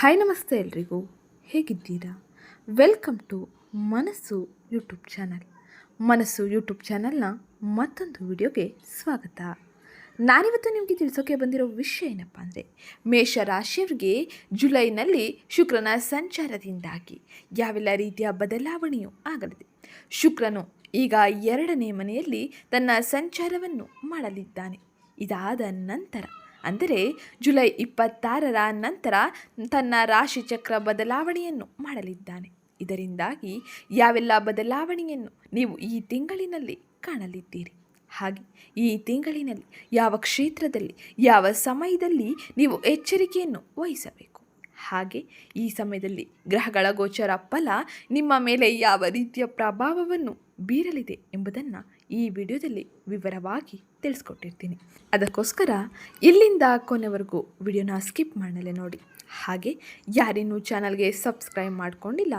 Hi ನಮಸ್ತೆ ಎಲ್ರಿಗೂ. ಹೇಗಿದ್ದೀರಾ? Welcome to Manassu YouTube channel Manassu YouTube ಚಾನಲ್ನ ಮತ್ತೊಂದು ವಿಡಿಯೋಗೆ ಸ್ವಾಗತ. ನಾನಿವತ್ತು ನಿಮಗೆ ತಿಳಿಸೋಕೆ ಬಂದಿರೋ ವಿಷಯ ಏನಪ್ಪ ಅಂದರೆ ಮೇಷ ರಾಶಿಯವರಿಗೆ ಜುಲೈನಲ್ಲಿ ಶುಕ್ರನ ಸಂಚಾರದಿಂದಾಗಿ ಯಾವೆಲ್ಲ ರೀತಿಯ ಬದಲಾವಣೆಯೂ ಆಗಲಿದೆ. ಶುಕ್ರನು ಈಗ ಎರಡನೇ ಮನೆಯಲ್ಲಿ ತನ್ನ ಸಂಚಾರವನ್ನು ಮಾಡಲಿದ್ದಾನೆ. ಇದಾದ ನಂತರ ಅಂದರೆ ಜುಲೈ ಇಪ್ಪತ್ತಾರರ ನಂತರ ತನ್ನ ರಾಶಿಚಕ್ರ ಬದಲಾವಣೆಯನ್ನು ಮಾಡಲಿದ್ದಾನೆ. ಇದರಿಂದಾಗಿ ಯಾವೆಲ್ಲ ಬದಲಾವಣೆಯನ್ನು ನೀವು ಈ ತಿಂಗಳಿನಲ್ಲಿ ಕಾಣಲಿದ್ದೀರಿ? ಹಾಗೆ ಈ ತಿಂಗಳಿನಲ್ಲಿ ಯಾವ ಕ್ಷೇತ್ರದಲ್ಲಿ, ಯಾವ ಸಮಯದಲ್ಲಿ ನೀವು ಎಚ್ಚರಿಕೆಯನ್ನು ವಹಿಸಬೇಕು? ಹಾಗೆ ಈ ಸಮಯದಲ್ಲಿ ಗ್ರಹಗಳ ಗೋಚರ ಫಲ ನಿಮ್ಮ ಮೇಲೆ ಯಾವ ರೀತಿಯ ಪ್ರಭಾವವನ್ನು ಬೀರಲಿದೆ ಎಂಬುದನ್ನು ಈ ವಿಡಿಯೋದಲ್ಲಿ ವಿವರವಾಗಿ ತಿಳಿಸ್ಕೊಟ್ಟಿರ್ತೀನಿ. ಅದಕ್ಕೋಸ್ಕರ ಇಲ್ಲಿಂದ ಕೊನೆವರೆಗೂ ವಿಡಿಯೋನ ಸ್ಕಿಪ್ ಮಾಡಲೇ ನೋಡಿ. ಹಾಗೆ ಯಾರಿನ್ನೂ ಚಾನಲ್ಗೆ ಸಬ್ಸ್ಕ್ರೈಬ್ ಮಾಡ್ಕೊಂಡಿಲ್ಲ,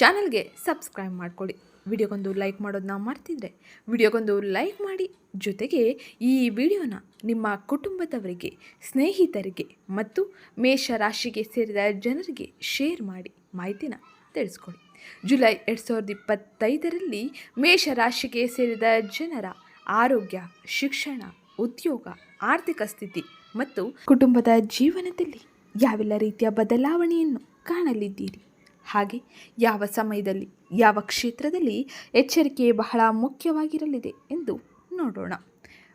ಚಾನಲ್ಗೆ ಸಬ್ಸ್ಕ್ರೈಬ್ ಮಾಡಿಕೊಡಿ ವಿಡಿಯೋಗೊಂದು ಲೈಕ್ ಮಾಡೋದನ್ನ ಮಾಡ್ತಿದ್ರೆ ವಿಡಿಯೋಗೊಂದು ಲೈಕ್ ಮಾಡಿ. ಜೊತೆಗೆ ಈ ವಿಡಿಯೋನ ನಿಮ್ಮ ಕುಟುಂಬದವರಿಗೆ, ಸ್ನೇಹಿತರಿಗೆ ಮತ್ತು ಮೇಷ ರಾಶಿಗೆ ಸೇರಿದ ಜನರಿಗೆ ಶೇರ್ ಮಾಡಿ ಮಾಹಿತಿನ ತಿಳಿಸ್ಕೊಡಿ. ಜುಲೈ ಎರಡು ಸಾವಿರದ ಇಪ್ಪತ್ತೈದರಲ್ಲಿ ಮೇಷ ರಾಶಿಗೆ ಸೇರಿದ ಜನರ ಆರೋಗ್ಯ, ಶಿಕ್ಷಣ, ಉದ್ಯೋಗ, ಆರ್ಥಿಕ ಸ್ಥಿತಿ ಮತ್ತು ಕುಟುಂಬದ ಜೀವನದಲ್ಲಿ ಯಾವೆಲ್ಲ ರೀತಿಯ ಬದಲಾವಣೆಯನ್ನು ಕಾಣಲಿದ್ದೀರಿ? ಹಾಗೆ ಯಾವ ಸಮಯದಲ್ಲಿ, ಯಾವ ಕ್ಷೇತ್ರದಲ್ಲಿ ಎಚ್ಚರಿಕೆ ಬಹಳ ಮುಖ್ಯವಾಗಿರಲಿದೆ ಎಂದು ನೋಡೋಣ.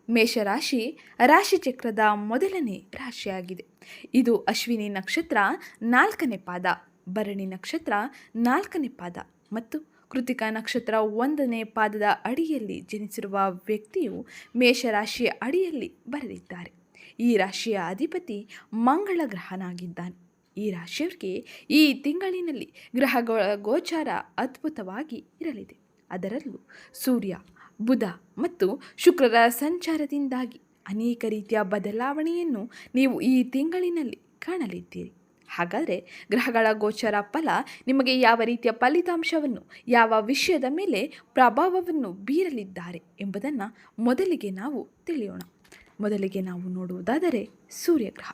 ಮೇಷರಾಶಿ ರಾಶಿಚಕ್ರದ ಮೊದಲನೇ ರಾಶಿಯಾಗಿದೆ. ಇದು ಅಶ್ವಿನಿ ನಕ್ಷತ್ರ ನಾಲ್ಕನೇ ಪಾದ. ಭರಣಿ ನಕ್ಷತ್ರ ನಾಲ್ಕನೇ ಪಾದ ಮತ್ತು ಕೃತಿಕಾ ನಕ್ಷತ್ರ ಒಂದನೇ ಪಾದದ ಅಡಿಯಲ್ಲಿ ಜನಿಸಿರುವ ವ್ಯಕ್ತಿಯು ಮೇಷರಾಶಿಯ ಅಡಿಯಲ್ಲಿ ಬರೆದಿದ್ದಾರೆ. ಈ ರಾಶಿಯ ಅಧಿಪತಿ ಮಂಗಳ ಗ್ರಹನಾಗಿದ್ದಾನೆ. ಈ ರಾಶಿಯವರಿಗೆ ಈ ತಿಂಗಳಿನಲ್ಲಿ ಗ್ರಹಗಳ ಗೋಚಾರ ಅದ್ಭುತವಾಗಿ ಇರಲಿದೆ. ಅದರಲ್ಲೂ ಸೂರ್ಯ, ಬುಧ ಮತ್ತು ಶುಕ್ರರ ಸಂಚಾರದಿಂದಾಗಿ ಅನೇಕ ರೀತಿಯ ಬದಲಾವಣೆಯನ್ನು ನೀವು ಈ ತಿಂಗಳಿನಲ್ಲಿ ಕಾಣಲಿದ್ದೀರಿ. ಹಾಗಾದರೆ ಗ್ರಹಗಳ ಗೋಚರ ಫಲ ನಿಮಗೆ ಯಾವ ರೀತಿಯ ಫಲಿತಾಂಶವನ್ನು, ಯಾವ ವಿಷಯದ ಮೇಲೆ ಪ್ರಭಾವವನ್ನು ಬೀರಲಿದ್ದಾರೆ ಎಂಬುದನ್ನು ಮೊದಲಿಗೆ ನಾವು ತಿಳಿಯೋಣ. ಮೊದಲಿಗೆ ನಾವು ನೋಡುವುದಾದರೆ ಸೂರ್ಯಗ್ರಹ.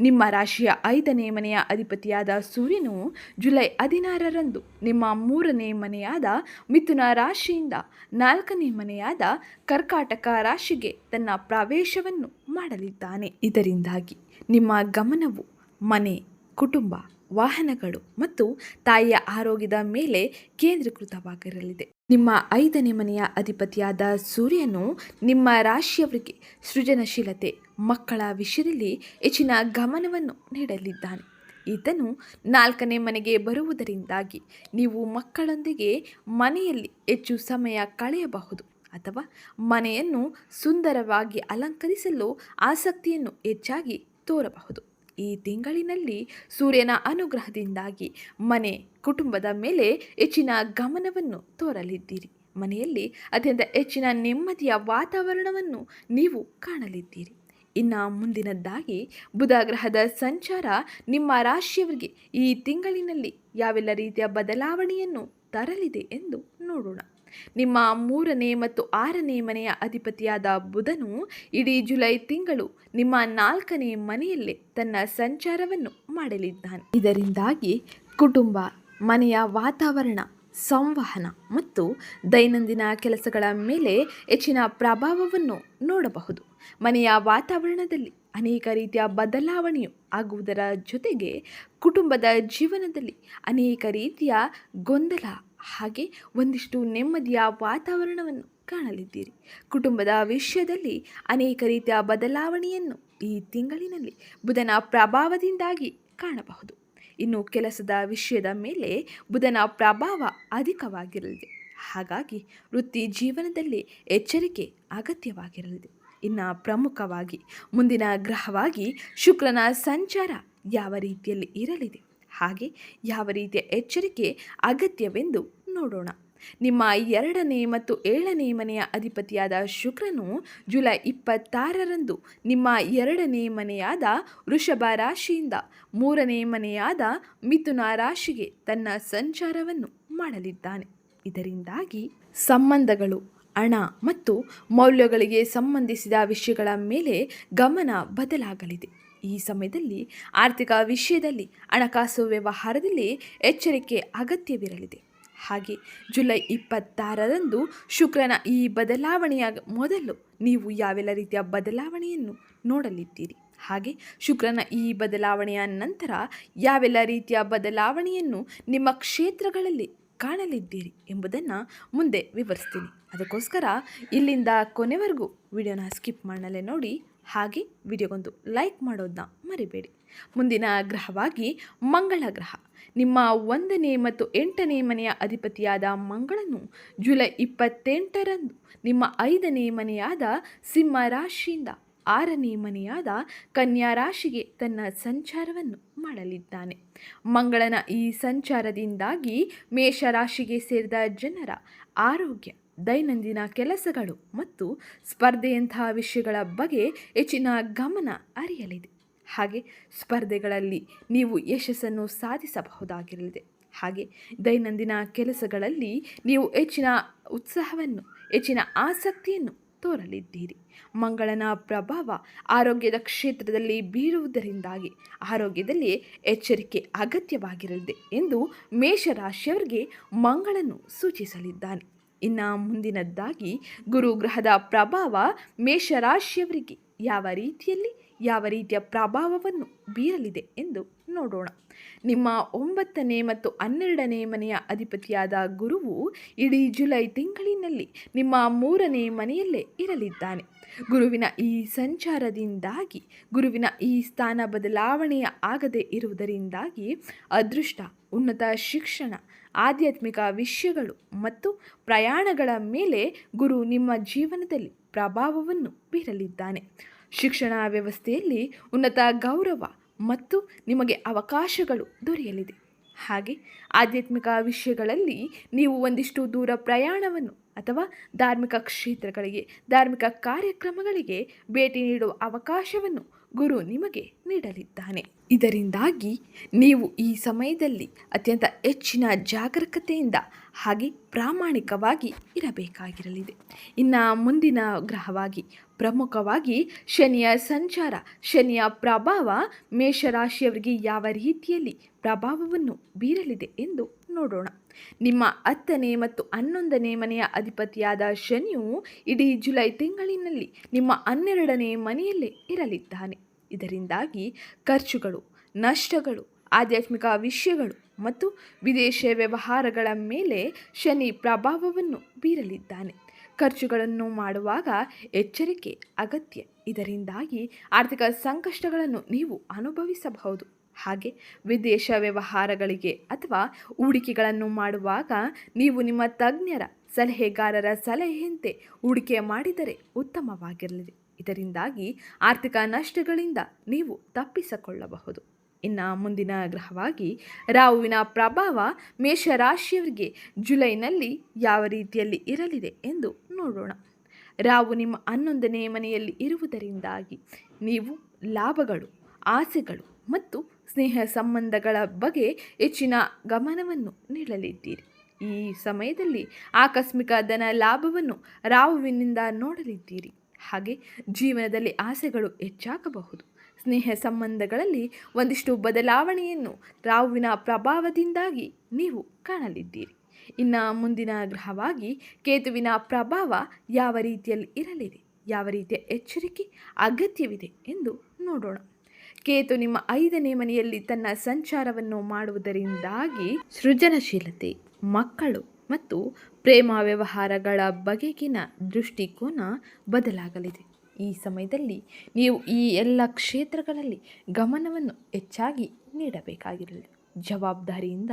ನಿಮ್ಮ ರಾಶಿಯ ಐದನೇ ಮನೆಯ ಅಧಿಪತಿಯಾದ ಸೂರ್ಯನು ಜುಲೈ ಹದಿನಾರರಂದು ನಿಮ್ಮ ಮೂರನೇ ಮನೆಯಾದ ಮಿಥುನ ರಾಶಿಯಿಂದ ನಾಲ್ಕನೇ ಮನೆಯಾದ ಕರ್ಕಾಟಕ ರಾಶಿಗೆ ತನ್ನ ಪ್ರವೇಶವನ್ನು ಮಾಡಲಿದ್ದಾನೆ. ಇದರಿಂದಾಗಿ ನಿಮ್ಮ ಗಮನವು ಮನೆ ಕುಟುಂಬ, ವಾಹನಗಳು ಮತ್ತು ತಾಯಿಯ ಆರೋಗ್ಯದ ಮೇಲೆ ಕೇಂದ್ರೀಕೃತವಾಗಿರಲಿದೆ. ನಿಮ್ಮ ಐದನೇ ಮನೆಯ ಅಧಿಪತಿಯಾದ ಸೂರ್ಯನು ನಿಮ್ಮ ರಾಶಿಯವರಿಗೆ ಸೃಜನಶೀಲತೆ, ಮಕ್ಕಳ ವಿಷಯದಲ್ಲಿ ಹೆಚ್ಚಿನ ಗಮನವನ್ನು ನೀಡಲಿದ್ದಾನೆ. ಈತನು ನಾಲ್ಕನೇ ಮನೆಗೆ ಬರುವುದರಿಂದಾಗಿ ನೀವು ಮಕ್ಕಳೊಂದಿಗೆ ಮನೆಯಲ್ಲಿ ಹೆಚ್ಚು ಸಮಯ ಕಳೆಯಬಹುದು ಅಥವಾ ಮನೆಯನ್ನು ಸುಂದರವಾಗಿ ಅಲಂಕರಿಸಲು ಆಸಕ್ತಿಯನ್ನು ಹೆಚ್ಚಾಗಿ ತೋರಬಹುದು. ಈ ತಿಂಗಳಿನಲ್ಲಿ ಸೂರ್ಯನ ಅನುಗ್ರಹದಿಂದಾಗಿ ಮನೆ ಕುಟುಂಬದ ಮೇಲೆ ಹೆಚ್ಚಿನ ಗಮನವನ್ನು ತೋರಲಿದ್ದೀರಿ. ಮನೆಯಲ್ಲಿ ಅತ್ಯಂತ ಹೆಚ್ಚಿನ ನೆಮ್ಮದಿಯ ವಾತಾವರಣವನ್ನು ನೀವು ಕಾಣಲಿದ್ದೀರಿ. ಇನ್ನು ಮುಂದಿನದ್ದಾಗಿ ಬುಧ ಗ್ರಹದ ಸಂಚಾರ ನಿಮ್ಮ ರಾಶಿಯವರಿಗೆ ಈ ತಿಂಗಳಿನಲ್ಲಿ ಯಾವೆಲ್ಲ ರೀತಿಯ ಬದಲಾವಣೆಯನ್ನು ತರಲಿದೆ ಎಂದು ನೋಡೋಣ. ನಿಮ್ಮ ಮೂರನೇ ಮತ್ತು ಆರನೇ ಮನೆಯ ಅಧಿಪತಿಯಾದ ಬುಧನು ಇಡೀ ಜುಲೈ ತಿಂಗಳು ನಿಮ್ಮ ನಾಲ್ಕನೇ ಮನೆಯಲ್ಲೇ ತನ್ನ ಸಂಚಾರವನ್ನು ಮಾಡಲಿದ್ದಾನೆ. ಇದರಿಂದಾಗಿ ಕುಟುಂಬ, ಮನೆಯ ವಾತಾವರಣ, ಸಂವಹನ ಮತ್ತು ದೈನಂದಿನ ಕೆಲಸಗಳ ಮೇಲೆ ಹೆಚ್ಚಿನ ಪ್ರಭಾವವನ್ನು ನೋಡಬಹುದು. ಮನೆಯ ವಾತಾವರಣದಲ್ಲಿ ಅನೇಕ ರೀತಿಯ ಬದಲಾವಣೆಯು ಆಗುವುದರ ಜೊತೆಗೆ ಕುಟುಂಬದ ಜೀವನದಲ್ಲಿ ಅನೇಕ ರೀತಿಯ ಗೊಂದಲ ಹಾಗೆ ಒಂದಿಷ್ಟು ನೆಮ್ಮದಿಯ ವಾತಾವರಣವನ್ನು ಕಾಣಲಿದ್ದೀರಿ. ಕುಟುಂಬದ ವಿಷಯದಲ್ಲಿ ಅನೇಕ ರೀತಿಯ ಬದಲಾವಣೆಯನ್ನು ಈ ತಿಂಗಳಿನಲ್ಲಿ ಬುಧನ ಪ್ರಭಾವದಿಂದಾಗಿ ಕಾಣಬಹುದು. ಇನ್ನು ಕೆಲಸದ ವಿಷಯದ ಮೇಲೆ ಬುಧನ ಪ್ರಭಾವ ಅಧಿಕವಾಗಿರಲಿದೆ. ಹಾಗಾಗಿ ವೃತ್ತಿ ಜೀವನದಲ್ಲಿ ಎಚ್ಚರಿಕೆ ಅಗತ್ಯವಾಗಿರಲಿದೆ. ಇನ್ನು ಪ್ರಮುಖವಾಗಿ ಮುಂದಿನ ಗ್ರಹವಾಗಿ ಶುಕ್ರನ ಸಂಚಾರ ಯಾವ ರೀತಿಯಲ್ಲಿ ಇರಲಿದೆ? ಹಾಗೆ ಯಾವ ರೀತಿಯ ಎಚ್ಚರಿಕೆ ಅಗತ್ಯವೆಂದು ನೋಡೋಣ. ನಿಮ್ಮ ಎರಡನೇ ಮತ್ತು ಏಳನೇ ಮನೆಯ ಅಧಿಪತಿಯಾದ ಶುಕ್ರನು ಜುಲೈ ಇಪ್ಪತ್ತಾರರಂದು ನಿಮ್ಮ ಎರಡನೇ ಮನೆಯಾದ ವೃಷಭ ರಾಶಿಯಿಂದ ಮೂರನೇ ಮನೆಯಾದ ಮಿಥುನ ರಾಶಿಗೆ ತನ್ನ ಸಂಚಾರವನ್ನು ಮಾಡಲಿದ್ದಾನೆ. ಇದರಿಂದಾಗಿ ಸಂಬಂಧಗಳು, ಹಣ ಮತ್ತು ಮೌಲ್ಯಗಳಿಗೆ ಸಂಬಂಧಿಸಿದ ವಿಷಯಗಳ ಮೇಲೆ ಗಮನ ಬದಲಾಗಲಿದೆ. ಈ ಸಮಯದಲ್ಲಿ ಆರ್ಥಿಕ ವಿಷಯದಲ್ಲಿ ಹಣಕಾಸು ವ್ಯವಹಾರದಲ್ಲಿ ಎಚ್ಚರಿಕೆ ಅಗತ್ಯವಿರಲಿದೆ. ಹಾಗೆ ಜುಲೈ ಇಪ್ಪತ್ತಾರರಂದು ಶುಕ್ರನ ಈ ಬದಲಾವಣೆಯ ಮೊದಲು ನೀವು ಯಾವೆಲ್ಲ ರೀತಿಯ ಬದಲಾವಣೆಯನ್ನು ನೋಡಲಿದ್ದೀರಿ? ಹಾಗೆ ಶುಕ್ರನ ಈ ಬದಲಾವಣೆಯ ನಂತರ ಯಾವೆಲ್ಲ ರೀತಿಯ ಬದಲಾವಣೆಯನ್ನು ನಿಮ್ಮ ಕ್ಷೇತ್ರಗಳಲ್ಲಿ ಕಾಣಲಿದ್ದೀರಿ ಎಂಬುದನ್ನು ಮುಂದೆ ವಿವರಿಸ್ತೀನಿ. ಅದಕ್ಕೋಸ್ಕರ ಇಲ್ಲಿಂದ ಕೊನೆವರೆಗೂ ವಿಡಿಯೋನ ಸ್ಕಿಪ್ ಮಾಡಲೇ ನೋಡಿ, ಹಾಗೆ ವಿಡಿಯೋಗೊಂದು ಲೈಕ್ ಮಾಡೋದನ್ನ ಮರಿಬೇಡಿ. ಮುಂದಿನ ಗ್ರಹವಾಗಿ ಮಂಗಳ ಗ್ರಹ. ನಿಮ್ಮ ಒಂದನೇ ಮತ್ತು ಎಂಟನೇ ಮನೆಯ ಅಧಿಪತಿಯಾದ ಮಂಗಳನು ಜುಲೈ ಇಪ್ಪತ್ತೆಂಟರಂದು ನಿಮ್ಮ ಐದನೇ ಮನೆಯಾದ ಸಿಂಹ ರಾಶಿಯಿಂದ ಆರನೇ ಮನೆಯಾದ ಕನ್ಯಾ ರಾಶಿಗೆ ತನ್ನ ಸಂಚಾರವನ್ನು ಮಾಡಲಿದ್ದಾನೆ. ಮಂಗಳನ ಈ ಸಂಚಾರದಿಂದಾಗಿ ಮೇಷರಾಶಿಗೆ ಸೇರಿದ ಜನರ ಆರೋಗ್ಯ, ದೈನಂದಿನ ಕೆಲಸಗಳು ಮತ್ತು ಸ್ಪರ್ಧೆಯಂತಹ ವಿಷಯಗಳ ಬಗ್ಗೆ ಹೆಚ್ಚಿನ ಗಮನ ಅರಿಯಲಿದೆ. ಹಾಗೆ ಸ್ಪರ್ಧೆಗಳಲ್ಲಿ ನೀವು ಯಶಸ್ಸನ್ನು ಸಾಧಿಸಬಹುದಾಗಿರಲಿದೆ. ಹಾಗೆ ದೈನಂದಿನ ಕೆಲಸಗಳಲ್ಲಿ ನೀವು ಹೆಚ್ಚಿನ ಉತ್ಸಾಹವನ್ನು, ಹೆಚ್ಚಿನ ಆಸಕ್ತಿಯನ್ನು ತೋರಲಿದ್ದೀರಿ. ಮಂಗಳನ ಪ್ರಭಾವ ಆರೋಗ್ಯದ ಕ್ಷೇತ್ರದಲ್ಲಿ ಬೀರುವುದರಿಂದಾಗಿ ಆರೋಗ್ಯದಲ್ಲಿ ಎಚ್ಚರಿಕೆ ಅಗತ್ಯವಾಗಿರಲಿದೆ ಎಂದು ಮೇಷರಾಶಿಯವರಿಗೆ ಮಂಗಳನು ಸೂಚಿಸಲಿದ್ದಾನೆ. ಇನ್ನು ಮುಂದಿನದ್ದಾಗಿ ಗುರುಗ್ರಹದ ಪ್ರಭಾವ ಮೇಷರಾಶಿಯವರಿಗೆ ಯಾವ ರೀತಿಯಲ್ಲಿ ಯಾವ ರೀತಿಯ ಪ್ರಭಾವವನ್ನು ಬೀರಲಿದೆ ಎಂದು ನೋಡೋಣ. ನಿಮ್ಮ ಒಂಬತ್ತನೇ ಮತ್ತು ಹನ್ನೆರಡನೇ ಮನೆಯ ಅಧಿಪತಿಯಾದ ಗುರುವು ಇಡೀ ಜುಲೈ ತಿಂಗಳಿನಲ್ಲಿ ನಿಮ್ಮ ಮೂರನೇ ಮನೆಯಲ್ಲೇ ಇರಲಿದ್ದಾನೆ. ಗುರುವಿನ ಈ ಸಂಚಾರದಿಂದಾಗಿ, ಗುರುವಿನ ಈ ಸ್ಥಾನ ಬದಲಾವಣೆಯ ಆಗದೆ ಇರುವುದರಿಂದಾಗಿ ಅದೃಷ್ಟ, ಉನ್ನತ ಶಿಕ್ಷಣ, ಆಧ್ಯಾತ್ಮಿಕ ವಿಷಯಗಳು ಮತ್ತು ಪ್ರಯಾಣಗಳ ಮೇಲೆ ಗುರು ನಿಮ್ಮ ಜೀವನದಲ್ಲಿ ಪ್ರಭಾವವನ್ನು ಬೀರಲಿದ್ದಾನೆ. ಶಿಕ್ಷಣ ವ್ಯವಸ್ಥೆಯಲ್ಲಿ ಉನ್ನತ ಗೌರವ ಮತ್ತು ನಿಮಗೆ ಅವಕಾಶಗಳು ದೊರೆಯಲಿದೆ. ಹಾಗೆ ಆಧ್ಯಾತ್ಮಿಕ ವಿಷಯಗಳಲ್ಲಿ ನೀವು ಒಂದಿಷ್ಟು ದೂರ ಪ್ರಯಾಣವನ್ನು ಅಥವಾ ಧಾರ್ಮಿಕ ಕ್ಷೇತ್ರಗಳಿಗೆ, ಧಾರ್ಮಿಕ ಕಾರ್ಯಕ್ರಮಗಳಿಗೆ ಭೇಟಿ ನೀಡುವ ಅವಕಾಶವನ್ನು ಗುರು ನಿಮಗೆ ನೀಡಲಿದ್ದಾನೆ. ಇದರಿಂದಾಗಿ ನೀವು ಈ ಸಮಯದಲ್ಲಿ ಅತ್ಯಂತ ಹೆಚ್ಚಿನ ಜಾಗರೂಕತೆಯಿಂದ ಹಾಗೆ ಪ್ರಾಮಾಣಿಕವಾಗಿ ಇರಬೇಕಾಗಿರಲಿದೆ. ಇನ್ನು ಮುಂದಿನ ಗ್ರಹವಾಗಿ ಪ್ರಮುಖವಾಗಿ ಶನಿಯ ಸಂಚಾರ, ಶನಿಯ ಪ್ರಭಾವ ಮೇಷರಾಶಿಯವರಿಗೆ ಯಾವ ರೀತಿಯಲ್ಲಿ ಪ್ರಭಾವವನ್ನು ಬೀರಲಿದೆ ಎಂದು ನೋಡೋಣ. ನಿಮ್ಮ ಹತ್ತನೇ ಮತ್ತು ಹನ್ನೊಂದನೇ ಮನೆಯ ಅಧಿಪತಿಯಾದ ಶನಿಯು ಇಡೀ ಜುಲೈ ತಿಂಗಳಿನಲ್ಲಿ ನಿಮ್ಮ ಹನ್ನೆರಡನೇ ಮನೆಯಲ್ಲೇ ಇರಲಿದ್ದಾನೆ. ಇದರಿಂದಾಗಿ ಖರ್ಚುಗಳು, ನಷ್ಟಗಳು, ಆಧ್ಯಾತ್ಮಿಕ ವಿಷಯಗಳು ಮತ್ತು ವಿದೇಶ ವ್ಯವಹಾರಗಳ ಮೇಲೆ ಶನಿ ಪ್ರಭಾವವನ್ನು ಬೀರಲಿದ್ದಾನೆ. ಖರ್ಚುಗಳನ್ನು ಮಾಡುವಾಗ ಎಚ್ಚರಿಕೆ, ಅಗತ್ಯ. ಇದರಿಂದಾಗಿ ಆರ್ಥಿಕ ಸಂಕಷ್ಟಗಳನ್ನು ನೀವು ಅನುಭವಿಸಬಹುದು. ಹಾಗೆ ವಿದೇಶ ವ್ಯವಹಾರಗಳಿಗೆ ಅಥವಾ ಹೂಡಿಕೆಗಳನ್ನು ಮಾಡುವಾಗ ನೀವು ನಿಮ್ಮ ತಜ್ಞರ, ಸಲಹೆಗಾರರ ಸಲಹೆಯಂತೆ ಹೂಡಿಕೆ ಮಾಡಿದರೆ ಉತ್ತಮವಾಗಿರಲಿದೆ. ಇದರಿಂದಾಗಿ ಆರ್ಥಿಕ ನಷ್ಟಗಳಿಂದ ನೀವು ತಪ್ಪಿಸಿಕೊಳ್ಳಬಹುದು. ಇನ್ನು ಮುಂದಿನ ಗ್ರಹವಾಗಿ ರಾಹುವಿನ ಪ್ರಭಾವ ಮೇಷರಾಶಿಯವರಿಗೆ ಜುಲೈನಲ್ಲಿ ಯಾವ ರೀತಿಯಲ್ಲಿ ಇರಲಿದೆ ಎಂದು ನೋಡೋಣ. ರಾವು ನಿಮ್ಮ ಹನ್ನೊಂದನೇ ಮನೆಯಲ್ಲಿ ಇರುವುದರಿಂದಾಗಿ ನೀವು ಲಾಭಗಳು, ಆಸೆಗಳು ಮತ್ತು ಸ್ನೇಹ ಸಂಬಂಧಗಳ ಬಗ್ಗೆ ಹೆಚ್ಚಿನ ಗಮನವನ್ನು ನೀಡಲಿದ್ದೀರಿ. ಈ ಸಮಯದಲ್ಲಿ ಆಕಸ್ಮಿಕ ಧನ ಲಾಭವನ್ನು ರಾಹುವಿನಿಂದ ನೋಡಲಿದ್ದೀರಿ. ಹಾಗೆ ಜೀವನದಲ್ಲಿ ಆಸೆಗಳು ಹೆಚ್ಚಾಗಬಹುದು. ಸ್ನೇಹ ಸಂಬಂಧಗಳಲ್ಲಿ ಒಂದಿಷ್ಟು ಬದಲಾವಣೆಯನ್ನು ರಾಹುವಿನ ಪ್ರಭಾವದಿಂದಾಗಿ ನೀವು ಕಾಣಲಿದ್ದೀರಿ. ಇನ್ನು ಮುಂದಿನ ಗ್ರಹವಾಗಿ ಕೇತುವಿನ ಪ್ರಭಾವ ಯಾವ ರೀತಿಯಲ್ಲಿ ಇರಲಿದೆ, ಯಾವ ರೀತಿಯ ಎಚ್ಚರಿಕೆ, ಅಗತ್ಯವಿದೆ ಎಂದು ನೋಡೋಣ. ಕೇತು ನಿಮ್ಮ ಐದನೇ ಮನೆಯಲ್ಲಿ ತನ್ನ ಸಂಚಾರವನ್ನು ಮಾಡುವುದರಿಂದಾಗಿ ಸೃಜನಶೀಲತೆ, ಮಕ್ಕಳು ಮತ್ತು ಪ್ರೇಮ ವ್ಯವಹಾರಗಳ ಬಗೆಗಿನ ದೃಷ್ಟಿಕೋನ ಬದಲಾಗಲಿದೆ. ಈ ಸಮಯದಲ್ಲಿ ನೀವು ಈ ಎಲ್ಲ ಕ್ಷೇತ್ರಗಳಲ್ಲಿ ಗಮನವನ್ನು ಹೆಚ್ಚಾಗಿ ನೀಡಬೇಕಾಗಿರಲಿದೆ ಜವಾಬ್ದಾರಿಯಿಂದ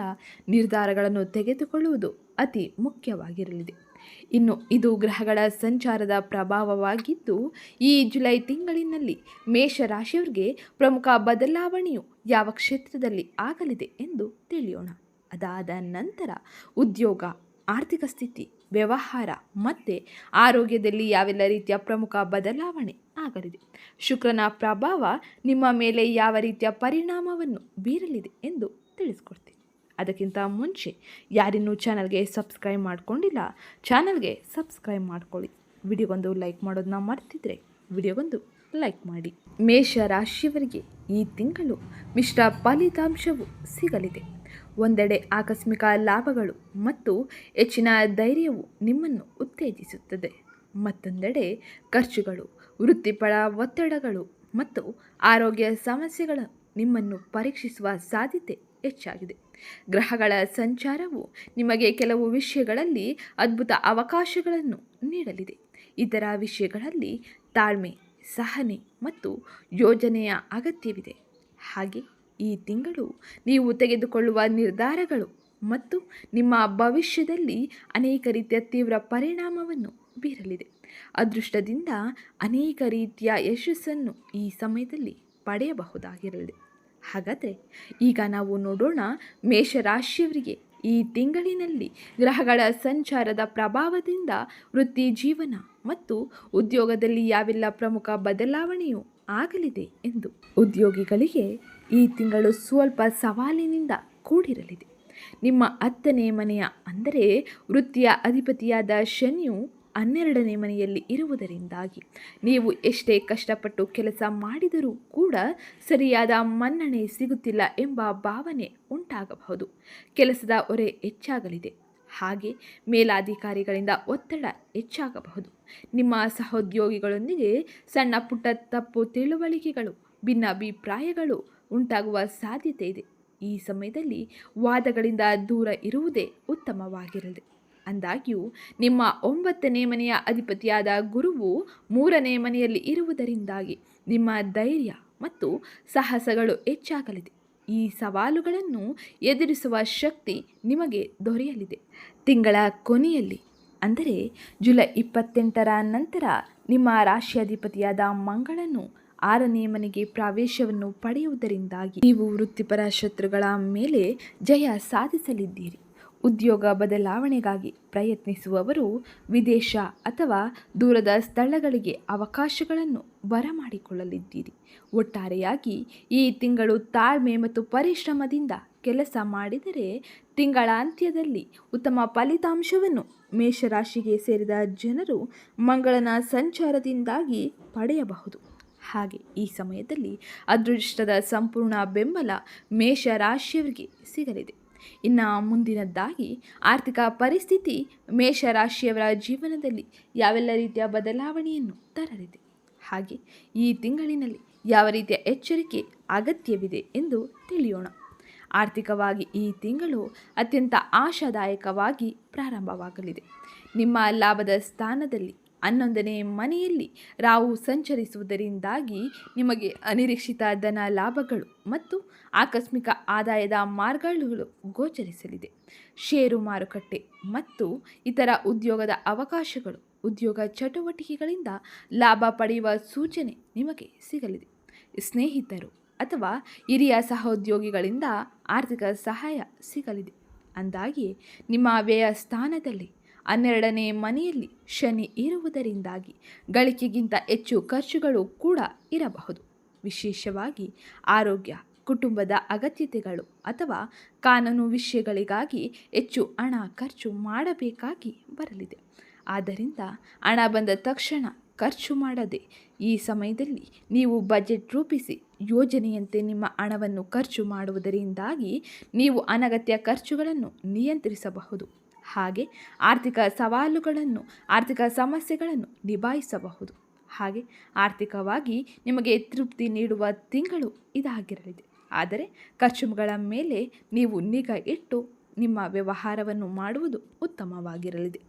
ನಿರ್ಧಾರಗಳನ್ನು ತೆಗೆದುಕೊಳ್ಳುವುದು ಅತಿ ಮುಖ್ಯವಾಗಿರಲಿದೆ. ಇನ್ನು ಇದು ಗ್ರಹಗಳ ಸಂಚಾರದ ಪ್ರಭಾವವಾಗಿದ್ದು, ಈ ಜುಲೈ ತಿಂಗಳಿನಲ್ಲಿ ಮೇಷರಾಶಿಯವರಿಗೆ ಪ್ರಮುಖ ಬದಲಾವಣೆಯು ಯಾವ ಕ್ಷೇತ್ರದಲ್ಲಿ ಆಗಲಿದೆ ಎಂದು ತಿಳಿಯೋಣ. ಅದಾದ ನಂತರ ಉದ್ಯೋಗ, ಆರ್ಥಿಕ ಸ್ಥಿತಿ, ವ್ಯವಹಾರ ಮತ್ತು ಆರೋಗ್ಯದಲ್ಲಿ ಯಾವೆಲ್ಲ ರೀತಿಯ ಪ್ರಮುಖ ಬದಲಾವಣೆ ಆಗಲಿದೆ. ಶುಕ್ರನ ಪ್ರಭಾವ ನಿಮ್ಮ ಮೇಲೆ ಯಾವ ರೀತಿಯ ಪರಿಣಾಮವನ್ನು ಬೀರಲಿದೆ ಎಂದು ತಿಳಿಸ್ಕೊಡ್ತೀನಿ. ಅದಕ್ಕಿಂತ ಮುಂಚೆ ಯಾರಿನ್ನೂ ಚಾನಲ್ಗೆ ಸಬ್ಸ್ಕ್ರೈಬ್ ಮಾಡ್ಕೊಂಡಿಲ್ಲ, ಚಾನಲ್ಗೆ ಸಬ್ಸ್ಕ್ರೈಬ್ ಮಾಡ್ಕೊಳ್ಳಿ. ವಿಡಿಯೋಗೊಂದು ಲೈಕ್ ಮಾಡೋದನ್ನ ಮರ್ತಿದ್ರೆ ವಿಡಿಯೋಗೊಂದು ಲೈಕ್ ಮಾಡಿ. ಮೇಷ ರಾಶಿಯವರಿಗೆ ಈ ತಿಂಗಳು ಮಿಶ್ರ ಫಲಿತಾಂಶವು ಸಿಗಲಿದೆ. ಒಂದೆಡೆ ಆಕಸ್ಮಿಕ ಲಾಭಗಳು ಮತ್ತು ಹೆಚ್ಚಿನ ಧೈರ್ಯವು ನಿಮ್ಮನ್ನು ಉತ್ತೇಜಿಸುತ್ತದೆ. ಮತ್ತೊಂದೆಡೆ ಖರ್ಚುಗಳು, ವೃತ್ತಿಪರ ಒತ್ತಡಗಳು ಮತ್ತು ಆರೋಗ್ಯ ಸಮಸ್ಯೆಗಳು ನಿಮ್ಮನ್ನು ಪರೀಕ್ಷಿಸುವ ಸಾಧ್ಯತೆ ಹೆಚ್ಚಾಗಿದೆ. ಗ್ರಹಗಳ ಸಂಚಾರವು ನಿಮಗೆ ಕೆಲವು ವಿಷಯಗಳಲ್ಲಿ ಅದ್ಭುತ ಅವಕಾಶಗಳನ್ನು ನೀಡಲಿದೆ. ಇತರ ವಿಷಯಗಳಲ್ಲಿ ತಾಳ್ಮೆ, ಸಹನೆ ಮತ್ತು ಯೋಜನೆಯ ಅಗತ್ಯವಿದೆ. ಹಾಗೆ ಈ ತಿಂಗಳು ನೀವು ತೆಗೆದುಕೊಳ್ಳುವ ನಿರ್ಧಾರಗಳು ಮತ್ತು ನಿಮ್ಮ ಭವಿಷ್ಯದಲ್ಲಿ ಅನೇಕ ರೀತಿಯ ತೀವ್ರ ಪರಿಣಾಮವನ್ನು ಬೀರಲಿದೆ. ಅದೃಷ್ಟದಿಂದ ಅನೇಕ ರೀತಿಯ ಯಶಸ್ಸನ್ನು ಈ ಸಮಯದಲ್ಲಿ ಪಡೆಯಬಹುದಾಗಿರಲಿದೆ. ಹಾಗಾದರೆ ಈಗ ನಾವು ನೋಡೋಣ ಮೇಷರಾಶಿಯವರಿಗೆ ಈ ತಿಂಗಳಿನಲ್ಲಿ ಗ್ರಹಗಳ ಸಂಚಾರದ ಪ್ರಭಾವದಿಂದ ವೃತ್ತಿ ಜೀವನ ಮತ್ತು ಉದ್ಯೋಗದಲ್ಲಿ ಯಾವೆಲ್ಲ ಪ್ರಮುಖ ಬದಲಾವಣೆಯು ಆಗಲಿದೆ ಎಂದು ಉದ್ಯೋಗಿಗಳಿಗೆ ಈ ತಿಂಗಳು ಸ್ವಲ್ಪ ಸವಾಲಿನಿಂದ ಕೂಡಿರಲಿದೆ. ನಿಮ್ಮ ಹತ್ತನೇ ಮನೆಯ ಅಂದರೆ ವೃತ್ತಿಯ ಅಧಿಪತಿಯಾದ ಶನಿಯು ಹನ್ನೆರಡನೇ ಮನೆಯಲ್ಲಿ ಇರುವುದರಿಂದಾಗಿ ನೀವು ಎಷ್ಟೇ ಕಷ್ಟಪಟ್ಟು ಕೆಲಸ ಮಾಡಿದರೂ ಕೂಡ ಸರಿಯಾದ ಮನ್ನಣೆ ಸಿಗುತ್ತಿಲ್ಲ ಎಂಬ ಭಾವನೆ ಉಂಟಾಗಬಹುದು. ಕೆಲಸದ ಹೊರೆ ಹೆಚ್ಚಾಗಲಿದೆ. ಹಾಗೆ ಮೇಲಾಧಿಕಾರಿಗಳಿಂದ ಒತ್ತಡ ಹೆಚ್ಚಾಗಬಹುದು. ನಿಮ್ಮ ಸಹೋದ್ಯೋಗಿಗಳೊಂದಿಗೆ ಸಣ್ಣ ಪುಟ್ಟ ತಪ್ಪು ತಿಳುವಳಿಕೆಗಳು, ಭಿನ್ನಾಭಿಪ್ರಾಯಗಳು ಉಂಟಾಗುವ ಸಾಧ್ಯತೆ ಇದೆ. ಈ ಸಮಯದಲ್ಲಿ ವಾದಗಳಿಂದ ದೂರ ಇರುವುದೇ ಉತ್ತಮವಾಗಿರಲಿ. ಅಂದಾಗ್ಯೂ, ನಿಮ್ಮ ಒಂಬತ್ತನೇ ಮನೆಯ ಅಧಿಪತಿಯಾದ ಗುರುವು ಮೂರನೇ ಮನೆಯಲ್ಲಿ ಇರುವುದರಿಂದಾಗಿ ನಿಮ್ಮ ಧೈರ್ಯ ಮತ್ತು ಸಾಹಸಗಳು ಹೆಚ್ಚಾಗಲಿದೆ. ಈ ಸವಾಲುಗಳನ್ನು ಎದುರಿಸುವ ಶಕ್ತಿ ನಿಮಗೆ ದೊರೆಯಲಿದೆ. ತಿಂಗಳ ಕೊನೆಯಲ್ಲಿ, ಅಂದರೆ ಜುಲೈ ಇಪ್ಪತ್ತೆಂಟರ ನಂತರ ನಿಮ್ಮ ರಾಶಿಯಾಧಿಪತಿಯಾದ ಮಂಗಳನು ಆರನೇ ಮನೆಗೆ ಪ್ರವೇಶವನ್ನು ಪಡೆಯುವುದರಿಂದಾಗಿ ನೀವು ವೃತ್ತಿಪರ ಶತ್ರುಗಳ ಮೇಲೆ ಜಯ ಸಾಧಿಸಲಿದ್ದೀರಿ. ಉದ್ಯೋಗ ಬದಲಾವಣೆಗಾಗಿ ಪ್ರಯತ್ನಿಸುವವರು ವಿದೇಶ ಅಥವಾ ದೂರದ ಸ್ಥಳಗಳಿಗೆ ಅವಕಾಶಗಳನ್ನು ಬರಮಾಡಿಕೊಳ್ಳಲಿದ್ದೀರಿ. ಒಟ್ಟಾರೆಯಾಗಿ ಈ ತಿಂಗಳು ತಾಳ್ಮೆ ಮತ್ತು ಪರಿಶ್ರಮದಿಂದ ಕೆಲಸ ಮಾಡಿದರೆ ತಿಂಗಳ ಅಂತ್ಯದಲ್ಲಿ ಉತ್ತಮ ಫಲಿತಾಂಶವನ್ನು ಮೇಷರಾಶಿಗೆ ಸೇರಿದ ಜನರು ಮಂಗಳನ ಸಂಚಾರದಿಂದಾಗಿ ಪಡೆಯಬಹುದು. ಹಾಗೆ ಈ ಸಮಯದಲ್ಲಿ ಅದೃಷ್ಟದ ಸಂಪೂರ್ಣ ಬೆಂಬಲ ಮೇಷರಾಶಿಯವರಿಗೆ ಸಿಗಲಿದೆ. ಇನ್ನು ಮುಂದಿನದ್ದಾಗಿ ಆರ್ಥಿಕ ಪರಿಸ್ಥಿತಿ ಮೇಷರಾಶಿಯವರ ಜೀವನದಲ್ಲಿ ಯಾವೆಲ್ಲ ರೀತಿಯ ಬದಲಾವಣೆಯನ್ನು ತರಲಿದೆ? ಹಾಗೆ ಈ ತಿಂಗಳಿನಲ್ಲಿ ಯಾವ ರೀತಿಯ ಎಚ್ಚರಿಕೆ ಅಗತ್ಯವಿದೆ ಎಂದು ತಿಳಿಯೋಣ. ಆರ್ಥಿಕವಾಗಿ ಈ ತಿಂಗಳು ಅತ್ಯಂತ ಆಶಾದಾಯಕವಾಗಿ ಪ್ರಾರಂಭವಾಗಲಿದೆ. ನಿಮ್ಮ ಲಾಭದ ಸ್ಥಾನದಲ್ಲಿ ಹನ್ನೊಂದನೇ ಮನೆಯಲ್ಲಿ ರಾಹು ಸಂಚರಿಸುವುದರಿಂದಾಗಿ ನಿಮಗೆ ಅನಿರೀಕ್ಷಿತ ಧನ ಲಾಭಗಳು ಮತ್ತು ಆಕಸ್ಮಿಕ ಆದಾಯದ ಮಾರ್ಗಗಳು ಗೋಚರಿಸಲಿದೆ. ಷೇರು ಮಾರುಕಟ್ಟೆ ಮತ್ತು ಇತರ ಉದ್ಯೋಗದ ಅವಕಾಶಗಳು ಉದ್ಯೋಗ ಚಟುವಟಿಕೆಗಳಿಂದ ಲಾಭ ಪಡೆಯುವ ಸೂಚನೆ ನಿಮಗೆ ಸಿಗಲಿದೆ. ಸ್ನೇಹಿತರು ಅಥವಾ ಹಿರಿಯ ಸಹೋದ್ಯೋಗಿಗಳಿಂದ ಆರ್ಥಿಕ ಸಹಾಯ ಸಿಗಲಿದೆ. ಅಂದಾಗಿ ನಿಮ್ಮ ವ್ಯಯ ಸ್ಥಾನದಲ್ಲಿ ಹನ್ನೆರಡನೇ ಮನೆಯಲ್ಲಿ ಶನಿ ಇರುವುದರಿಂದಾಗಿ ಗಳಿಕೆಗಿಂತ ಹೆಚ್ಚು ಖರ್ಚುಗಳು ಕೂಡ ಇರಬಹುದು. ವಿಶೇಷವಾಗಿ ಆರೋಗ್ಯ, ಕುಟುಂಬದ ಅಗತ್ಯತೆಗಳು ಅಥವಾ ಕಾನೂನು ವಿಷಯಗಳಿಗಾಗಿ ಹೆಚ್ಚು ಹಣ ಖರ್ಚು ಮಾಡಬೇಕಾಗಿ ಬರಲಿದೆ. ಆದ್ದರಿಂದ ಹಣ ಬಂದ ತಕ್ಷಣ ಖರ್ಚು ಮಾಡದೆ ಈ ಸಮಯದಲ್ಲಿ ನೀವು ಬಜೆಟ್ ರೂಪಿಸಿ ಯೋಜನೆಯಂತೆ ನಿಮ್ಮ ಹಣವನ್ನು ಖರ್ಚು ಮಾಡುವುದರಿಂದಾಗಿ ನೀವು ಅನಗತ್ಯ ಖರ್ಚುಗಳನ್ನು ನಿಯಂತ್ರಿಸಬಹುದು. ಹಾಗೆ ಆರ್ಥಿಕ ಸವಾಲುಗಳನ್ನು, ಆರ್ಥಿಕ ಸಮಸ್ಯೆಗಳನ್ನು ನಿಭಾಯಿಸಬಹುದು. ಹಾಗೆ ಆರ್ಥಿಕವಾಗಿ ನಿಮಗೆ ತೃಪ್ತಿ ನೀಡುವ ತಿಂಗಳು ಇದಾಗಿರಲಿದೆ. ಆದರೆ ಖರ್ಚುಗಳ ಮೇಲೆ ನೀವು ನಿಗಾ ಇಟ್ಟು ನಿಮ್ಮ ವ್ಯವಹಾರವನ್ನು ಮಾಡುವುದು ಉತ್ತಮವಾಗಿರಲಿದೆ.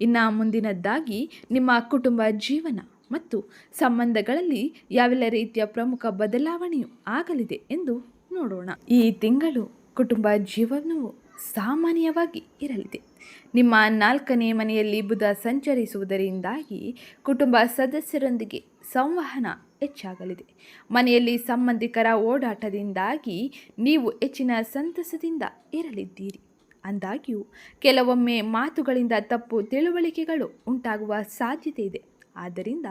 ಇನ್ನು ಮುಂದಿನದ್ದಾಗಿ ನಿಮ್ಮ ಕುಟುಂಬ ಜೀವನ ಮತ್ತು ಸಂಬಂಧಗಳಲ್ಲಿ ಯಾವೆಲ್ಲ ರೀತಿಯ ಪ್ರಮುಖ ಬದಲಾವಣೆಯು ಆಗಲಿದೆ ಎಂದು ನೋಡೋಣ. ಈ ತಿಂಗಳು ಕುಟುಂಬ ಜೀವನವು ಸಾಮಾನ್ಯವಾಗಿ ಇರಲಿದೆ. ನಿಮ್ಮ ನಾಲ್ಕನೇ ಮನೆಯಲ್ಲಿ ಬುಧ ಸಂಚರಿಸುವುದರಿಂದಾಗಿ ಕುಟುಂಬ ಸದಸ್ಯರೊಂದಿಗೆ ಸಂವಹನ ಹೆಚ್ಚಾಗಲಿದೆ. ಮನೆಯಲ್ಲಿ ಸಂಬಂಧಿಕರ ಓಡಾಟದಿಂದಾಗಿ ನೀವು ಹೆಚ್ಚಿನ ಸಂತಸದಿಂದ ಇರಲಿದ್ದೀರಿ. ಅಂದಾಗ್ಯೂ, ಕೆಲವೊಮ್ಮೆ ಮಾತುಗಳಿಂದ ತಪ್ಪು ತಿಳುವಳಿಕೆಗಳು ಉಂಟಾಗುವ ಸಾಧ್ಯತೆ ಇದೆ. ಆದ್ದರಿಂದ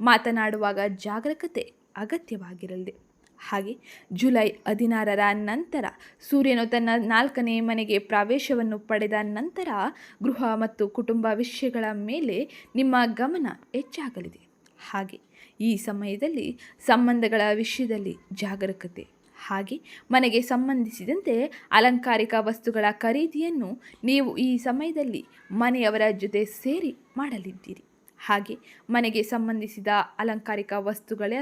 ಮಾತನಾಡುವಾಗ ಜಾಗರೂಕತೆ ಅಗತ್ಯವಾಗಿರಲಿದೆ. ಹಾಗೆ ಜುಲೈ ಹದಿನಾರರ ನಂತರ ಸೂರ್ಯನು ತನ್ನ ನಾಲ್ಕನೇ ಮನೆಗೆ ಪ್ರವೇಶವನ್ನು ಪಡೆದ ನಂತರ ಗೃಹ ಮತ್ತು ಕುಟುಂಬ ವಿಷಯಗಳ ಮೇಲೆ ನಿಮ್ಮ ಗಮನ ಹೆಚ್ಚಾಗಲಿದೆ. ಹಾಗೆ ಈ ಸಮಯದಲ್ಲಿ ಸಂಬಂಧಗಳ ವಿಷಯದಲ್ಲಿ ಜಾಗರೂಕತೆ, ಹಾಗೆ ಮನೆಗೆ ಸಂಬಂಧಿಸಿದಂತೆ ಅಲಂಕಾರಿಕ ವಸ್ತುಗಳ ಖರೀದಿಯನ್ನು ನೀವು ಈ ಸಮಯದಲ್ಲಿ ಮನೆಯವರ ಜೊತೆ ಸೇರಿ ಮಾಡಲಿದ್ದೀರಿ. ಹಾಗೆ ಮನೆಗೆ ಸಂಬಂಧಿಸಿದ ಅಲಂಕಾರಿಕ ವಸ್ತುಗಳ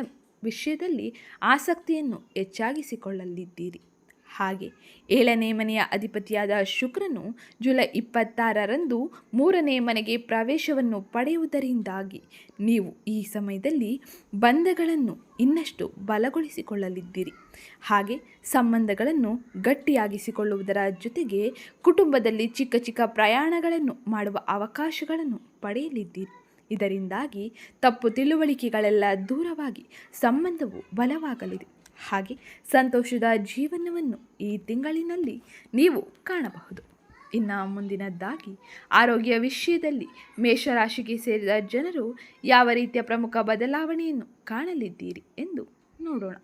ವಿಷಯದಲ್ಲಿ ಆಸಕ್ತಿಯನ್ನು ಹೆಚ್ಚಾಗಿಸಿಕೊಳ್ಳಲಿದ್ದೀರಿ. ಹಾಗೆ ಏಳನೇ ಮನೆಯ ಅಧಿಪತಿಯಾದ ಶುಕ್ರನು ಜುಲೈ ಇಪ್ಪತ್ತಾರರಂದು ಮೂರನೇ ಮನೆಗೆ ಪ್ರವೇಶವನ್ನು ಪಡೆಯುವುದರಿಂದಾಗಿ ನೀವು ಈ ಸಮಯದಲ್ಲಿ ಬಂಧಗಳನ್ನು ಇನ್ನಷ್ಟು ಬಲಗೊಳಿಸಿಕೊಳ್ಳಲಿದ್ದೀರಿ. ಹಾಗೆ ಸಂಬಂಧಗಳನ್ನು ಗಟ್ಟಿಯಾಗಿಸಿಕೊಳ್ಳುವುದರ ಜೊತೆಗೆ ಕುಟುಂಬದಲ್ಲಿ ಚಿಕ್ಕ ಚಿಕ್ಕ ಪ್ರಯಾಣಗಳನ್ನು ಮಾಡುವ ಅವಕಾಶಗಳನ್ನು ಪಡೆಯಲಿದ್ದೀರಿ. ಇದರಿಂದಾಗಿ ತಪ್ಪು ತಿಳುವಳಿಕೆಗಳೆಲ್ಲ ದೂರವಾಗಿ ಸಂಬಂಧವು ಬಲವಾಗಲಿದೆ. ಹಾಗೆ ಸಂತೋಷದ ಜೀವನವನ್ನು ಈ ತಿಂಗಳಿನಲ್ಲಿ ನೀವು ಕಾಣಬಹುದು. ಇನ್ನು ಮುಂದಿನದ್ದಾಗಿ ಆರೋಗ್ಯ ವಿಷಯದಲ್ಲಿ ಮೇಷರಾಶಿಗೆ ಸೇರಿದ ಜನರು ಯಾವ ರೀತಿಯ ಪ್ರಮುಖ ಬದಲಾವಣೆಯನ್ನು ಕಾಣಲಿದ್ದೀರಿ ಎಂದು ನೋಡೋಣ.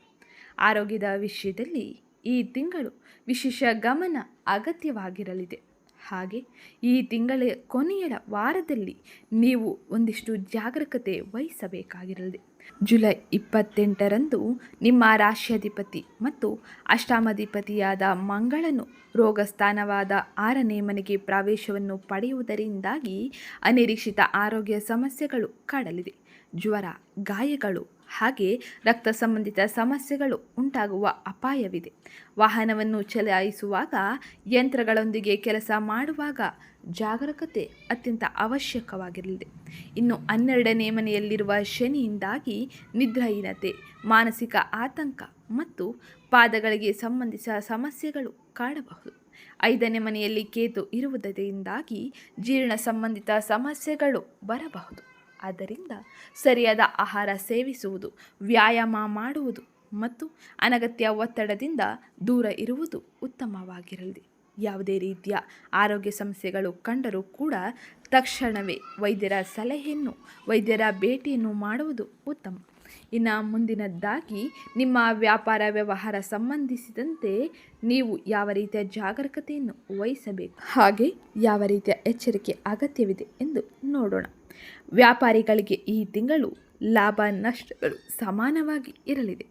ಆರೋಗ್ಯದ ವಿಷಯದಲ್ಲಿ ಈ ತಿಂಗಳು ವಿಶೇಷ ಗಮನ ಅಗತ್ಯವಾಗಿರಲಿದೆ. ಹಾಗೆ ಈ ತಿಂಗಳ ಕೊನೆಯ ವಾರದಲ್ಲಿ ನೀವು ಒಂದಿಷ್ಟು ಜಾಗರೂಕತೆ ವಹಿಸಬೇಕಾಗಿರಲಿದೆ ಜುಲೈ ಇಪ್ಪತ್ತೆಂಟರಂದು ನಿಮ್ಮ ರಾಶ್ಯಾಧಿಪತಿ ಮತ್ತು ಅಷ್ಟಾಮಧಿಪತಿಯಾದ ಮಂಗಳನು ರೋಗಸ್ಥಾನವಾದ ಆರನೇ ಮನೆಗೆ ಪ್ರವೇಶವನ್ನು ಪಡೆಯುವುದರಿಂದಾಗಿ ಅನಿರೀಕ್ಷಿತ ಆರೋಗ್ಯ ಸಮಸ್ಯೆಗಳು ಕಾಡಲಿದೆ. ಜ್ವರ, ಗಾಯಗಳು ಹಾಗೆ ರಕ್ತ ಸಂಬಂಧಿತ ಸಮಸ್ಯೆಗಳು ಉಂಟಾಗುವ ಅಪಾಯವಿದೆ. ವಾಹನವನ್ನು ಚಲಾಯಿಸುವಾಗ ಯಂತ್ರಗಳೊಂದಿಗೆ ಕೆಲಸ ಮಾಡುವಾಗ ಜಾಗರೂಕತೆ ಅತ್ಯಂತ ಅವಶ್ಯಕವಾಗಿರಲಿದೆ. ಇನ್ನು ಹನ್ನೆರಡನೇ ಮನೆಯಲ್ಲಿರುವ ಶನಿಯಿಂದಾಗಿ ನಿದ್ರಾಹೀನತೆ, ಮಾನಸಿಕ ಆತಂಕ ಮತ್ತು ಪಾದಗಳಿಗೆ ಸಂಬಂಧಿಸಿದ ಸಮಸ್ಯೆಗಳು ಕಾಡಬಹುದು. ಐದನೇ ಮನೆಯಲ್ಲಿ ಕೇತು ಇರುವುದರಿಂದಾಗಿ ಜೀರ್ಣ ಸಂಬಂಧಿತ ಸಮಸ್ಯೆಗಳು ಬರಬಹುದು. ಆದ್ದರಿಂದ ಸರಿಯಾದ ಆಹಾರ ಸೇವಿಸುವುದು, ವ್ಯಾಯಾಮ ಮಾಡುವುದು ಮತ್ತು ಅನಗತ್ಯ ಒತ್ತಡದಿಂದ ದೂರ ಇರುವುದು ಉತ್ತಮವಾಗಿರಲಿ. ಯಾವುದೇ ರೀತಿಯ ಆರೋಗ್ಯ ಸಮಸ್ಯೆಗಳು ಕಂಡರೂ ಕೂಡ ತಕ್ಷಣವೇ ವೈದ್ಯರ ಸಲಹೆಯನ್ನು, ವೈದ್ಯರ ಭೇಟಿಯನ್ನು ಮಾಡುವುದು ಉತ್ತಮ. ಇನ್ನು ಮುಂದಿನದ್ದಾಗಿ ನಿಮ್ಮ ವ್ಯಾಪಾರ ವ್ಯವಹಾರ ಸಂಬಂಧಿಸಿದಂತೆ ನೀವು ಯಾವ ರೀತಿಯ ಜಾಗರೂಕತೆಯನ್ನು ವಹಿಸಬೇಕು? ಹಾಗೆ ಯಾವ ರೀತಿಯ ಎಚ್ಚರಿಕೆ ಅಗತ್ಯವಿದೆ ಎಂದು ನೋಡೋಣ. ವ್ಯಾಪಾರಿಗಳಿಗೆ ಈ ತಿಂಗಳು ಲಾಭ, ನಷ್ಟಗಳು ಸಮಾನವಾಗಿ ಇರಲಿದೆ.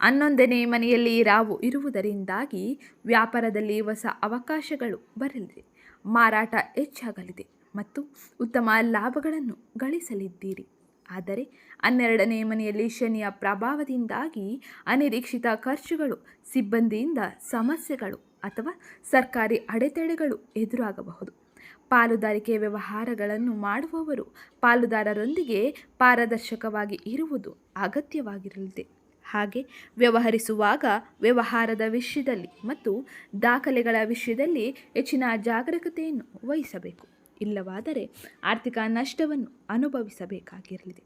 ಹನ್ನೊಂದನೇ ಮನೆಯಲ್ಲಿ ರಾವು ಇರುವುದರಿಂದಾಗಿ ವ್ಯಾಪಾರದಲ್ಲಿ ಹೊಸ ಅವಕಾಶಗಳು ಬರಲಿದೆ. ಮಾರಾಟ ಹೆಚ್ಚಾಗಲಿದೆ ಮತ್ತು ಉತ್ತಮ ಲಾಭಗಳನ್ನು ಗಳಿಸಲಿದ್ದೀರಿ. ಆದರೆ ಹನ್ನೆರಡನೇ ಮನೆಯಲ್ಲಿ ಶನಿಯ ಪ್ರಭಾವದಿಂದಾಗಿ ಅನಿರೀಕ್ಷಿತ ಖರ್ಚುಗಳು, ಸಿಬ್ಬಂದಿಯಿಂದ ಸಮಸ್ಯೆಗಳು ಅಥವಾ ಸರ್ಕಾರಿ ಅಡೆತಡೆಗಳು ಎದುರಾಗಬಹುದು. ಪಾಲುದಾರಿಕೆ ವ್ಯವಹಾರಗಳನ್ನು ಮಾಡುವವರು ಪಾಲುದಾರರೊಂದಿಗೆ ಪಾರದರ್ಶಕವಾಗಿ ಇರುವುದು ಅಗತ್ಯವಾಗಿರಲಿದೆ. ಹಾಗೆ ವ್ಯವಹರಿಸುವಾಗ ವ್ಯವಹಾರದ ವಿಷಯದಲ್ಲಿ ಮತ್ತು ದಾಖಲೆಗಳ ವಿಷಯದಲ್ಲಿ ಹೆಚ್ಚಿನ ಜಾಗರೂಕತೆಯನ್ನು ವಹಿಸಬೇಕು. ಇಲ್ಲವಾದರೆ ಆರ್ಥಿಕ ನಷ್ಟವನ್ನು ಅನುಭವಿಸಬೇಕಾಗಿರಲಿದೆ.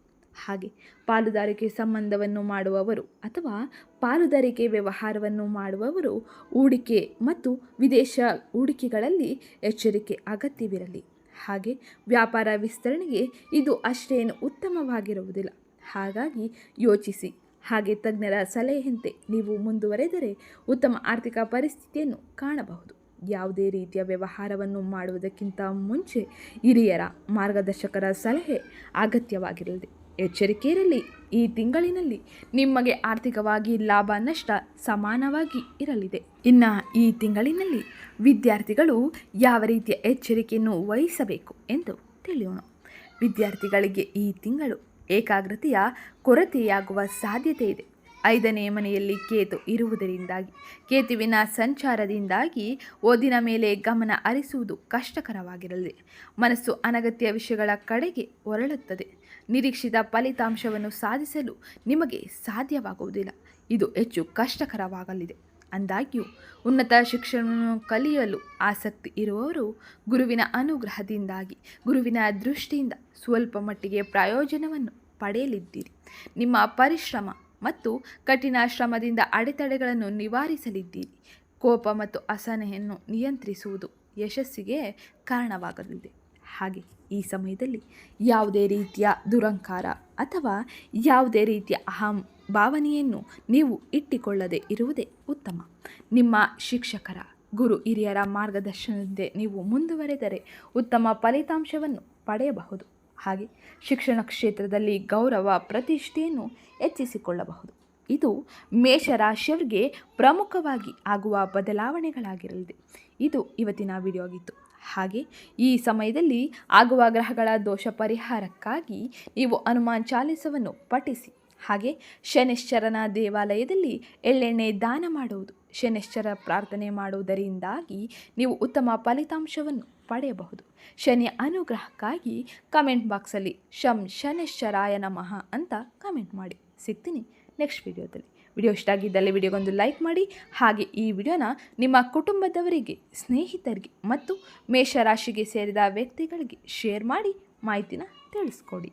ಹಾಗೆ ಪಾಲುದಾರಿಕೆ ಸಂಬಂಧವನ್ನು ಮಾಡುವವರು ಅಥವಾ ಪಾಲುದಾರಿಕೆ ವ್ಯವಹಾರವನ್ನು ಮಾಡುವವರು ಹೂಡಿಕೆ ಮತ್ತು ವಿದೇಶ ಹೂಡಿಕೆಗಳಲ್ಲಿ ಎಚ್ಚರಿಕೆ ಅಗತ್ಯವಿರಲಿ. ಹಾಗೆ ವ್ಯಾಪಾರ ವಿಸ್ತರಣೆಗೆ ಇದು ಅಷ್ಟೇನು ಉತ್ತಮವಾಗಿರುವುದಿಲ್ಲ. ಹಾಗಾಗಿ ಯೋಚಿಸಿ. ಹಾಗೆ ತಜ್ಞರ ಸಲಹೆಯಂತೆ ನೀವು ಮುಂದುವರೆದರೆ ಉತ್ತಮ ಆರ್ಥಿಕ ಪರಿಸ್ಥಿತಿಯನ್ನು ಕಾಣಬಹುದು. ಯಾವುದೇ ರೀತಿಯ ವ್ಯವಹಾರವನ್ನು ಮಾಡುವುದಕ್ಕಿಂತ ಮುಂಚೆ ಹಿರಿಯರ ಮಾರ್ಗದರ್ಶಕರ ಸಲಹೆ ಅಗತ್ಯವಾಗಿರಲಿದೆ ಎಚ್ಚರಿಕೆ ಇರಲಿ ಈ ತಿಂಗಳಿನಲ್ಲಿ ನಿಮಗೆ ಆರ್ಥಿಕವಾಗಿ ಲಾಭ, ನಷ್ಟ ಸಮಾನವಾಗಿ ಇರಲಿದೆ. ಇನ್ನು ಈ ತಿಂಗಳಿನಲ್ಲಿ ವಿದ್ಯಾರ್ಥಿಗಳು ಯಾವ ರೀತಿಯ ಎಚ್ಚರಿಕೆಯನ್ನು ವಹಿಸಬೇಕು ಎಂದು ತಿಳಿಯೋಣ. ವಿದ್ಯಾರ್ಥಿಗಳಿಗೆ ಈ ತಿಂಗಳು ಏಕಾಗ್ರತೆಯ ಕೊರತೆಯಾಗುವ ಸಾಧ್ಯತೆ ಇದೆ ಐದನೇ ಮನೆಯಲ್ಲಿ ಕೇತು ಇರುವುದರಿಂದಾಗಿ. ಕೇತುವಿನ ಸಂಚಾರದಿಂದಾಗಿ ಓದಿನ ಮೇಲೆ ಗಮನ ಹರಿಸುವುದು ಕಷ್ಟಕರವಾಗಿರಲಿದೆ ಮನಸ್ಸು ಅನಗತ್ಯ ವಿಷಯಗಳ ಕಡೆಗೆ ಹೊರಳುತ್ತದೆ. ನಿರೀಕ್ಷಿತ ಫಲಿತಾಂಶವನ್ನು ಸಾಧಿಸಲು ನಿಮಗೆ ಸಾಧ್ಯವಾಗುವುದಿಲ್ಲ. ಇದು ಹೆಚ್ಚು ಕಷ್ಟಕರವಾಗಲಿದೆ. ಅಂದಾಗ್ಯೂ, ಉನ್ನತ ಶಿಕ್ಷಣವನ್ನು ಕಲಿಯಲು ಆಸಕ್ತಿ ಇರುವವರು ಗುರುವಿನ ಅನುಗ್ರಹದಿಂದಾಗಿ, ಗುರುವಿನ ದೃಷ್ಟಿಯಿಂದ ಸ್ವಲ್ಪ ಮಟ್ಟಿಗೆ ಪ್ರಯೋಜನವನ್ನು ಪಡೆಯಲಿದ್ದೀರಿ. ನಿಮ್ಮ ಪರಿಶ್ರಮ ಮತ್ತು ಕಠಿಣ ಶ್ರಮದಿಂದ ಅಡೆತಡೆಗಳನ್ನು ನಿವಾರಿಸಲಿದ್ದೀರಿ. ಕೋಪ ಮತ್ತು ಅಸಹನೆಯನ್ನು ನಿಯಂತ್ರಿಸುವುದು ಯಶಸ್ಸಿಗೆ ಕಾರಣವಾಗಲಿದೆ. ಹಾಗೆ ಈ ಸಮಯದಲ್ಲಿ ಯಾವುದೇ ರೀತಿಯ ದುರಂಕಾರ ಅಥವಾ ಯಾವುದೇ ರೀತಿಯ ಅಹಂ ಭಾವನೆಯನ್ನು ನೀವು ಇಟ್ಟಿಕೊಳ್ಳದೆ ಇರುವುದೇ ಉತ್ತಮ. ನಿಮ್ಮ ಶಿಕ್ಷಕರ, ಗುರು ಹಿರಿಯರ ಮಾರ್ಗದರ್ಶನದಿಂದ ನೀವು ಮುಂದುವರೆದರೆ ಉತ್ತಮ ಫಲಿತಾಂಶವನ್ನು ಪಡೆಯಬಹುದು. ಹಾಗೆ ಶಿಕ್ಷಣ ಕ್ಷೇತ್ರದಲ್ಲಿ ಗೌರವ ಪ್ರತಿಷ್ಠೆಯನ್ನು ಹೆಚ್ಚಿಸಿಕೊಳ್ಳಬಹುದು. ಇದು ಮೇಷರಾಶಿಯವರಿಗೆ ಪ್ರಮುಖವಾಗಿ ಆಗುವ ಬದಲಾವಣೆಗಳಾಗಿರಲಿದೆ. ಇದು ಇವತ್ತಿನ ವಿಡಿಯೋ ಆಗಿತ್ತು ಹಾಗೆ ಈ ಸಮಯದಲ್ಲಿ ಆಗುವ ಗ್ರಹಗಳ ದೋಷ ಪರಿಹಾರಕ್ಕಾಗಿ ನೀವು ಹನುಮಾನ್ ಚಾಲಿಸವನ್ನು ಪಠಿಸಿ. ಹಾಗೆ ಶನಿಶ್ಚರನ ದೇವಾಲಯದಲ್ಲಿ ಎಳ್ಳೆಣ್ಣೆ ದಾನ ಮಾಡುವುದು. ಶನಿಶ್ಚರ ಪ್ರಾರ್ಥನೆ ಮಾಡುವುದರಿಂದಾಗಿ ನೀವು ಉತ್ತಮ ಫಲಿತಾಂಶವನ್ನು ಪಡೆಯಬಹುದು. ಶನಿ ಅನುಗ್ರಹಕ್ಕಾಗಿ ಕಮೆಂಟ್ ಬಾಕ್ಸಲ್ಲಿ ಶಂ ಶನಿಶ್ಚರಾಯ ನಮಃ ಅಂತ ಕಮೆಂಟ್ ಮಾಡಿ. ಸಿಗ್ತೀನಿ ನೆಕ್ಸ್ಟ್ ವಿಡಿಯೋದಲ್ಲಿ. ವಿಡಿಯೋ ಇಷ್ಟ ಆಗಿದ್ದಲ್ಲಿ ವಿಡಿಯೋಗೊಂದು ಲೈಕ್ ಮಾಡಿ. ಹಾಗೆ ಈ ವಿಡಿಯೋನ ನಿಮ್ಮ ಕುಟುಂಬದವರಿಗೆ, ಸ್ನೇಹಿತರಿಗೆ ಮತ್ತು ಮೇಷರಾಶಿಗೆ ಸೇರಿದ ವ್ಯಕ್ತಿಗಳಿಗೆ ಶೇರ್ ಮಾಡಿ ಮಾಹಿತಿನ ತಿಳಿಸ್ಕೊಡಿ.